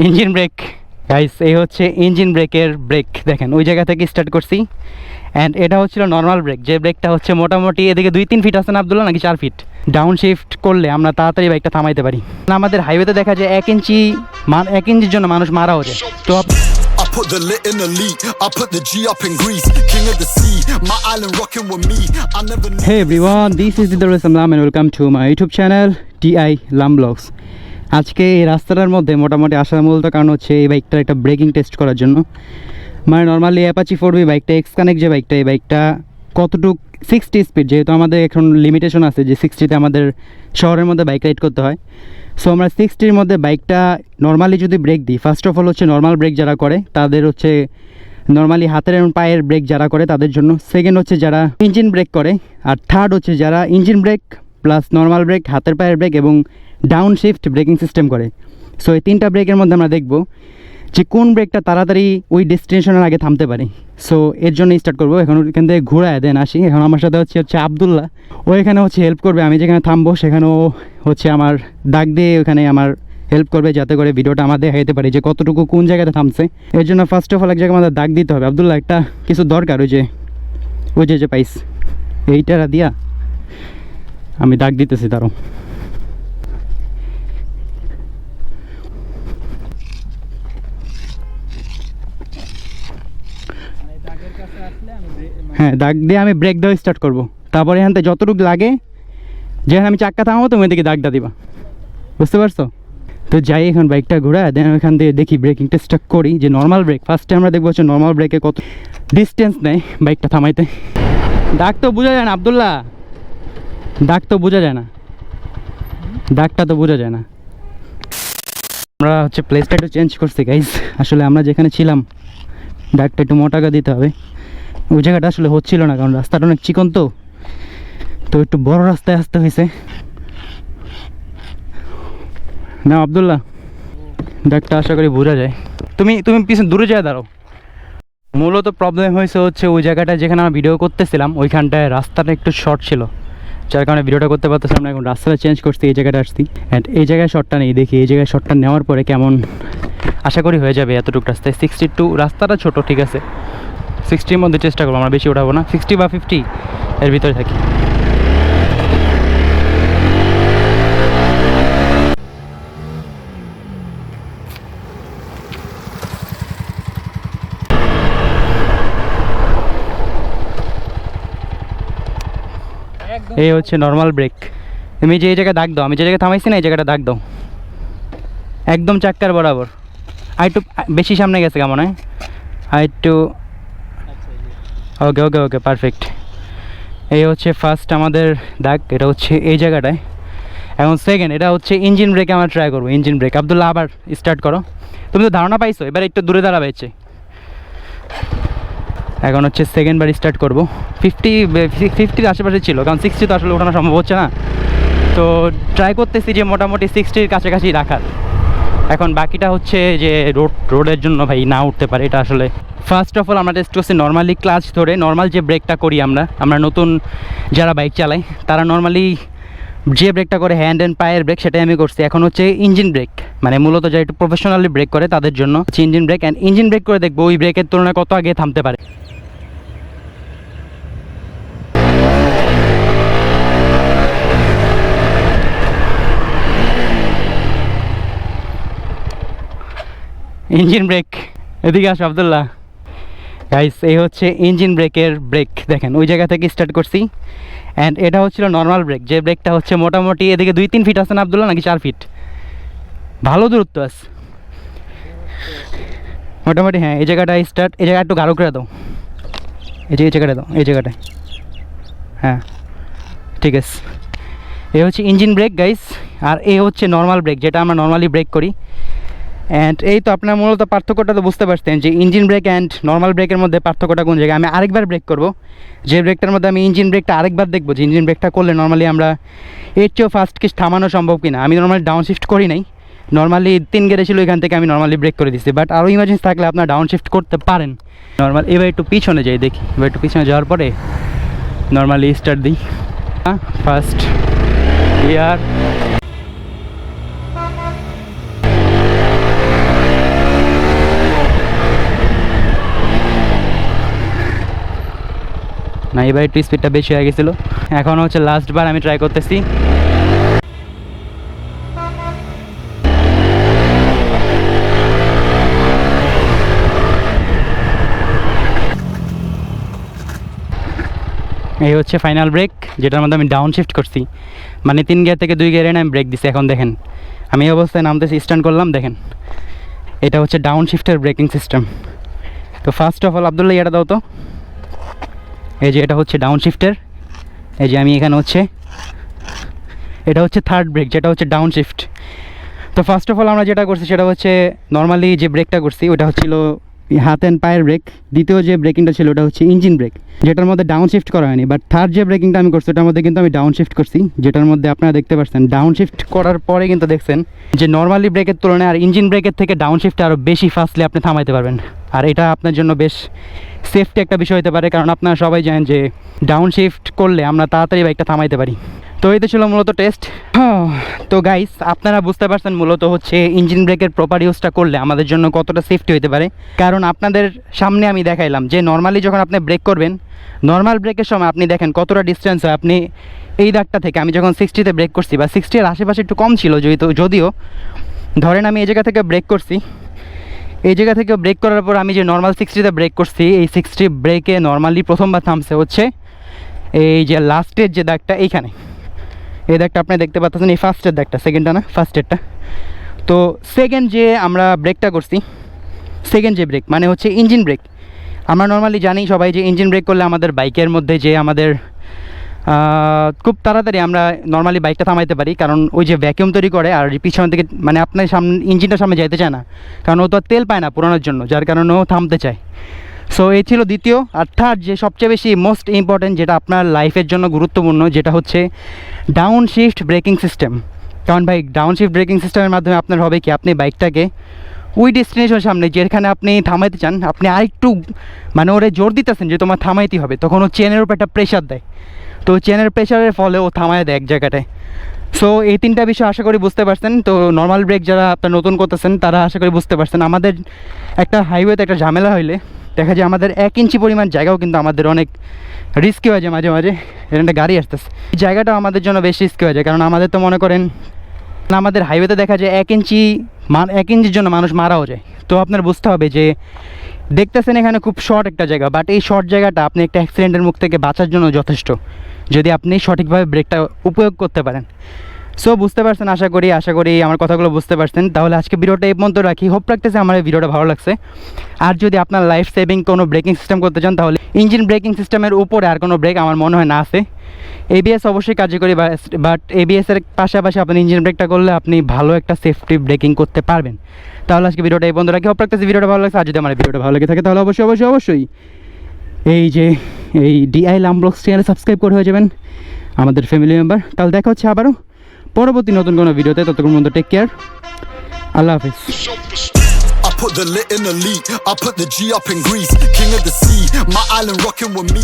Engine brake guys এই হচ্ছে engine ব্রেকের ব্রেক দেখেন ওই জায়গা থেকে স্টার্ট করছি অ্যান্ড এটা হচ্ছিল নর্মাল ব্রেক যে ব্রেকটা হচ্ছে মোটামুটি এদিকে দুই তিন ফিট আছে না আবদুল্লাহ নাকি চার ফিট ডাউন শিফট করলে আমরা তাড়াতাড়ি বাইকটা থামাইতে পারি আমাদের হাইওয়েতে দেখা যায় এক ইঞ্চি এক ইঞ্চির জন্য মানুষ মারা হচ্ছে তো I put the lit in elite. I put the G up in Greece. King of the sea. My island rocking with me. I never. Hey everyone, this is Didar Samlam and welcome to my YouTube channel TI Lam Vlogs. আজকে এই রাস্তাটার মধ্যে মোটামুটি আসার মূলত কারণ হচ্ছে এই বাইকটার একটা ব্রেকিং টেস্ট করার জন্য। মানে নর্মালি অ্যাপাচি ফোর বি বাইকটা এক্স কানেক্ট যে বাইকটা, এই বাইকটা কতটুক সিক্সটি স্পিড যেহেতু আমাদের এখন লিমিটেশন আছে যে সিক্সটিতে আমাদের শহরের মধ্যে বাইক রাইড করতে হয়। সো আমরা সিক্সটির মধ্যে বাইকটা নর্মালি যদি ব্রেক দিই ফার্স্ট অফ অল হচ্ছে নর্মাল ব্রেক যারা করে, তাদের হচ্ছে নর্মালি হাতের এবং পায়ের ব্রেক যারা করে, তাদের জন্য। সেকেন্ড হচ্ছে যারা ইঞ্জিন ব্রেক করে, আর থার্ড হচ্ছে যারা engine brake plus normal brake হাতের পায়ের ব্রেক এবং ডাউন শিফট ব্রেকিং সিস্টেম করে। সো এই তিনটা ব্রেকের মধ্যে আমরা দেখব যে কোন ব্রেকটা তাড়াতাড়ি ওই ডেস্টিনেশনের আগে থামতে পারে। সো এর জন্য স্টার্ট করব। এখন এখান থেকে ঘোরায় দেন আসি। এখন আমার সাথে হচ্ছে হচ্ছে আবদুল্লাহ। ও এখানে হচ্ছে হেল্প করবে। আমি যেখানে থামবো সেখানে ও হচ্ছে আমার ডাক দিয়ে ওখানে আমার হেল্প করবে যাতে করে ভিডিওটা আমাদের দেখাইতে পারি যে কতটুকু কোন জায়গাতে থামছে। এর জন্য ফার্স্ট অফ অল এক জায়গায় আমাদের দাগ দিতে হবে। আবদুল্লাহ, একটা কিছু দরকার ওই যে ওই যে যে পাইস। এইটা দিয়া। আমি দাগ দিতেছি তারও হ্যাঁ দাগ দিয়ে আমি ব্রেক দেওয়া স্টার্ট করব। তারপরে এখান থেকে যতটুকু লাগে, যেখানে আমি চাক্কা থামাবো, তুমি এদিকে দাগটা দিবা। বুঝতে পারছ? তো যাই, এখন বাইকটা ঘোরা দেন ওখান থেকে দেখি ব্রেকিং টেস্টটা করি, যে নর্মাল ব্রেক ফার্স্টে আমরা দেখব হচ্ছে নর্মাল ব্রেকে কত ডিস্টেন্স নেয় বাইকটা থামাইতে। দাগ তো বোঝা যায় না, আবদুল্লাহ। দাগ তো বোঝা যায় না। দাগটা তো বোঝা যায় না। আমরা হচ্ছে প্লেসটা একটু চেঞ্জ করছি গাইজ আসলে আমরা যেখানে ছিলাম দাগটা একটু মোটাকা দিতে হবে। ওই জায়গাটা আসলে হচ্ছিল না, কারণ রাস্তাটা অনেক চিকন তো। তো একটু বড় রাস্তায় আসতে হয়েছে। না, আবদুল্লাহ দাগটা আশা করি বোঝা যায়। তুমি তুমি পিছনে, দূরে যায়, দাঁড়াও। মূলত প্রবলেম হয়েছে হচ্ছে ওই জায়গাটা যেখানে আমরা ভিডিও করতেছিলাম, ওইখানটায় রাস্তাটা একটু শর্ট ছিল। যার কারণে ভিডিওটা করতে পারতেছিলাম না, এখন রাস্তাটা চেঞ্জ করছি, এই জায়গাটা আসছি। অ্যান্ড এই জায়গায় শটটা নেই, দেখি এই জায়গায় শটটা নেওয়ার পরে কেমন, আশা করি হয়ে যাবে এতটুকু রাস্তায়। সিক্সটি টু রাস্তাটা ছোট, ঠিক আছে। সিক্সটির মধ্যে চেষ্টা করব, আমরা বেশি ওঠাবো না। সিক্সটি বা ফিফটি এর ভিতরে থাকি। এই হচ্ছে নর্মাল ব্রেক তুমি যে এই জায়গায় দাগ দাও, আমি যে জায়গায় থামাইছি না, এই জায়গাটা দাগ দাও। একদম চাক্কার বরাবর। আর একটু বেশি সামনে গেছে কেমন, হয়? আর একটু ওকে ওকে ওকে পারফেক্ট এই হচ্ছে ফার্স্ট আমাদের দাগ, এটা হচ্ছে এই জায়গাটায়। এখন সেকেন্ড এটা হচ্ছে ইঞ্জিন ব্রেকে আমরা ট্রাই করব ইঞ্জিন ব্রেক আবদুল্লাহ, আবার স্টার্ট করো। তুমি তো ধারণা পাইছো, এবার একটু দূরে দাঁড়াবে এখন হচ্ছে সেকেন্ড বার স্টার্ট করব। ফিফটি ফিফটির আশেপাশে ছিল, কারণ সিক্সটি তো আসলে ওঠানো সম্ভব হচ্ছে না। তো ট্রাই করতেছি যে মোটামুটি সিক্সটির কাছাকাছি রাখার। এখন বাকিটা হচ্ছে যে রোড রোডের জন্য ভাই না উঠতে পারে, এটা আসলে ফার্স্ট অফ অল আমরা টেস্ট করছি নর্মালি ক্লাচ ধরে নর্মাল যে ব্রেকটা করি আমরা আমরা নতুন যারা বাইক চালাই তারা নর্মালি যে ব্রেকটা করে হ্যান্ড অ্যান্ড পায়ের ব্রেক সেটাই আমি করছি। এখন হচ্ছে ইঞ্জিন ব্রেক মানে মূলত যারা একটু প্রফেশনালি ব্রেক করে, তাদের জন্য engine brake and engine brake করে দেখব, ওই ব্রেকের তুলনায় কত আগে থামতে পারে। Engine brake. এদিকে আসো, আবদুল্লাহ। গাইস এই হচ্ছে ইঞ্জিন ব্রেকের ব্রেক। দেখেন, ওই জায়গা থেকে স্টার্ট করছি। অ্যান্ড এটা হচ্ছিল নর্মাল ব্রেক যে ব্রেকটা হচ্ছে মোটামুটি এদিকে দুই, তিন ফিট আছে না, আবদুল্লাহ, নাকি চার ফিট ভালো দূরত্ব আছে। মোটামুটি হ্যাঁ এই জায়গাটা স্টার্ট এই জায়গা একটু গাঢ় করে দাও। এই যে, এই জায়গাটা দাও, এই জায়গাটায়। হ্যাঁ ঠিক আছে। এ হচ্ছে ইঞ্জিন ব্রেক গাইস আর এ হচ্ছে নর্মাল ব্রেক যেটা আমরা নর্মালি ব্রেক করি। অ্যান্ড এই তো আপনার মূলত পার্থক্যটা তো বুঝতে পারছেন যে ইঞ্জিন ব্রেক অ্যান্ড নর্মাল ব্রেকের মধ্যে পার্থক্যটা কোন জায়গায়? আমি আরেকবার ব্রেক করব। যে ব্রেকটার মধ্যে আমি ইঞ্জিন ব্রেকটা আরেকবার দেখব যে ইঞ্জিন ব্রেকটা করলে নর্মালি আমরা এর চেয়েও ফার্স্ট কিস থামানো সম্ভব কিনা। আমি নর্মালি ডাউন শিফট করি নাই। নর্মালি তিন গেড়ে ছিল, এখান থেকে আমি নর্মালি ব্রেক করে দিচ্ছি বাট আরও ইমার্জেন্সি থাকলে আপনার ডাউন শিফট করতে পারেন। নর্মাল এবার একটু পিছনে যাই দেখি। এবার একটু পিছনে যাওয়ার পরে নর্মালি স্টার্ট দিই। ফার্স্ট ইয়ার না, এবার একটু স্পিডটা বেশি হয়ে গেছিল। এখন হচ্ছে লাস্ট বার আমি ট্রাই করতেছি। এই হচ্ছে ফাইনাল ব্রেক যেটার মধ্যে আমি ডাউন শিফট করছি। মানে তিন গিয়ার থেকে দুই গিয়ারে আমি ব্রেক দিছি, এখন দেখেন। আমি এই অবস্থায় নামতেছি স্ট্যান্ড করলাম, দেখেন। এটা হচ্ছে ডাউন শিফটের ব্রেকিং সিস্টেম তো ফার্স্ট অফ অল আবদুল্লাহ, এটা দাও তো। এই যে এটা হচ্ছে ডাউন শিফটের এই যে আমি এখানে হচ্ছে, এটা হচ্ছে থার্ড ব্রেক যেটা হচ্ছে ডাউন শিফট তো ফার্স্ট অফ অল আমরা যেটা করছি সেটা হচ্ছে নর্মালি যে ব্রেকটা করছি, ওটা হচ্ছিল হাত অ্যান্ড পায়ের ব্রেক দ্বিতীয় যে ব্রেকিংটা ছিল ওটা হচ্ছে ইঞ্জিন ব্রেক যেটার মধ্যে ডাউন শিফট করা হয়নি। বাট থার্ড যে ব্রেকিংটা আমি করছি, ওটার মধ্যে কিন্তু আমি ডাউন শিফট করছি, যেটার মধ্যে আপনারা দেখতে পাচ্ছেন ডাউন শিফট করার পরে কিন্তু দেখছেন যে নর্মালি ব্রেকের তুলনায় আর ইঞ্জিন ব্রেকের থেকে ডাউন শিফটে আরও বেশি ফাস্টলি আপনি থামাইতে পারবেন। আর এটা আপনার জন্য বেশ সেফটি একটা বিষয় হতে পারে, কারণ আপনারা সবাই জানেন যে ডাউন শিফট করলে আমরা তাড়াতাড়ি বাইকটা থামাইতে পারি। তো তো ছিল মূলত টেস্ট তো গাইস আপনারা বুঝতে পারছেন মূলত হচ্ছে ইঞ্জিন ব্রেকের প্রপার ইউজটা করলে আমাদের জন্য কতটা সেফটি হতে পারে। কারণ আপনাদের সামনে আমি দেখাইলাম যে নর্মালি যখন আপনি ব্রেক করবেন নর্মাল ব্রেকের সময় আপনি দেখেন কতটা ডিস্টেন্স হয়। আপনি এই দাগটা থেকে, আমি যখন সিক্সটিতে ব্রেক করছি বা সিক্সটির আশেপাশে একটু কম ছিল যেহেতু যদিও, ধরেন আমি এই জায়গা থেকে ব্রেক করছি এই জায়গা থেকে ব্রেক করার পর আমি যে নর্মাল সিক্সটিতে ব্রেক করছি, এই সিক্সটি ব্রেকে নর্মালি প্রথমবার থামছে হচ্ছে এই যে লাস্টের যে দাগটা এইখানে। এই দাগটা আপনি দেখতে পাচ্ছেন, এই ফার্স্টের দাগটা সেকেন্ডটা না? ফার্স্টেরটা তো সেকেন্ড যে আমরা ব্রেকটা করছি সেকেন্ড যে ব্রেক মানে হচ্ছে ইঞ্জিন ব্রেক আমরা নর্মালি জানি সবাই যে ইঞ্জিন ব্রেক করলে আমাদের বাইকের মধ্যে যে আমাদের খুব তাড়াতাড়ি আমরা নর্মালি বাইকটা থামাইতে পারি, কারণ ওই যে ভ্যাকিউম তৈরি করে আর পিছন থেকে মানে আপনার সামনে ইঞ্জিনটার সামনে যাইতে চায় না। কারণ ও তো আর তেল পায় না পুরানোর জন্য, যার কারণে ও থামতে চায়। সো এই ছিল দ্বিতীয়। আর থার্ড যে সবচেয়ে বেশি মোস্ট ইম্পর্ট্যান্ট যেটা আপনার লাইফের জন্য গুরুত্বপূর্ণ, যেটা হচ্ছে ডাউন শিফট ব্রেকিং সিস্টেম কারণ ভাই ডাউন শিফট ব্রেকিং সিস্টেমের মাধ্যমে আপনার হবে কি, আপনি বাইকটাকে ওই ডেস্টিনেশনের সামনে, যেখানে আপনি থামাইতে চান, আপনি আরেকটু মানে ওরে জোর দিতেছেন যে তোমার থামাইতে হবে, তখন ও চেনের উপর একটা প্রেশার দেয়। তো চেনের প্রেশারের ফলে ও থামায় দেয় এক জায়গাটায় সো এই তিনটা বিষয় আশা করি বুঝতে পারছেন। তো নর্মাল ব্রেক যারা আপনার নতুন করতেছেন, তারা আশা করি বুঝতে পারছেন। আমাদের একটা হাইওয়েতে একটা ঝামেলা হইলে দেখা যায় আমাদের এক ইঞ্চি পরিমাণ জায়গাও কিন্তু আমাদের অনেক রিস্কি হয়ে যায় মাঝে মাঝে। এখানে একটা গাড়ি আসতেছে। এই জায়গাটা আমাদের জন্য বেশ রিস্কি হয়ে যায়। কারণ আমাদের তো মনে করেন, আমাদের হাইওয়েতে দেখা যায় এক ইঞ্চি এক ইঞ্চির জন্য মানুষ মারাও যায়। তো আপনার বুঝতে হবে যে দেখতেছেন এখানে খুব শর্ট একটা জায়গা বাট এই শর্ট জায়গাটা আপনি একটা অ্যাক্সিডেন্টের মুখ থেকে বাঁচার জন্য যথেষ্ট। যদি আপনি সঠিকভাবে ব্রেকটা উপয়োগ করতে পারেন। সো বুঝতে পারছেন, আশা করি আশা করি আমার কথাগুলো বুঝতে পারছেন। তাহলে আজকে ভিডিওটা এই পর্যন্ত রাখি। হোপ রাখতেছে আমার এই ভিডিওটা ভালো লাগছে। আর যদি আপনার লাইফ সেভিং কোনো ব্রেকিং সিস্টেম করতে চান, তাহলে ইঞ্জিন ব্রেকিং সিস্টেমের উপরে আর কোনো ব্রেক আমার মনে হয় না আছে। এবিএস অবশ্যই কার্যকরী বাট এবিএস এর পাশাপাশি আপনি ইঞ্জিন ব্রেকটা করলে আপনি ভালো একটা সেফটি ব্রেকিং করতে পারবেন। তাহলে আজকে ভিডিওটা এই বন্ধ রাখি। হোপ রাখতেছি ভিডিওটা ভালো লাগছে। আর যদি আমার ভিডিওটা ভালো লেগে থাকে, তাহলে অবশ্যই অবশ্যই অবশ্যই এই যে, এই ডিআই লামব্লগস চ্যানেলে সাবস্ক্রাইব করে হয়ে যাবেন। আমাদের ফ্যামিলি মেম্বার তাহলে দেখা হচ্ছে আবারও। পরবর্তী নতুন কোনো ভিডিওতে ততক্ষণ পর্যন্ত টেক কেয়ার আল্লাহ হাফিজ put the lit in the lead. I put the G up in Greece. King of the sea. My island rocking with me.